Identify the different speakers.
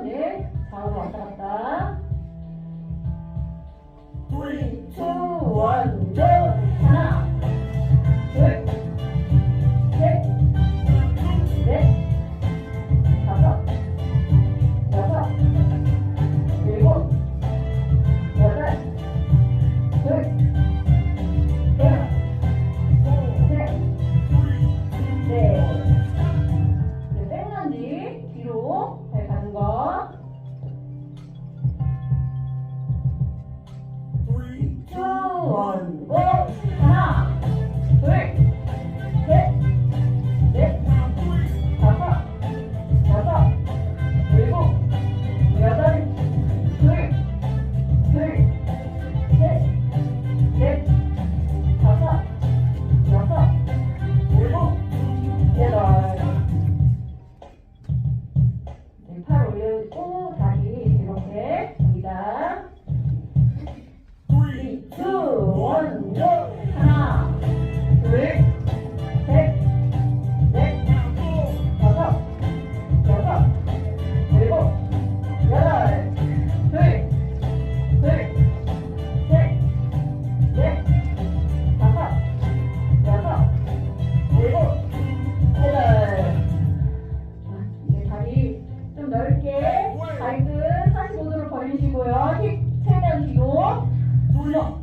Speaker 1: 네. 좌우로 왔다 갔다.
Speaker 2: Okay.
Speaker 1: 내쉬고요. 힙, 최면 뒤로 눌러.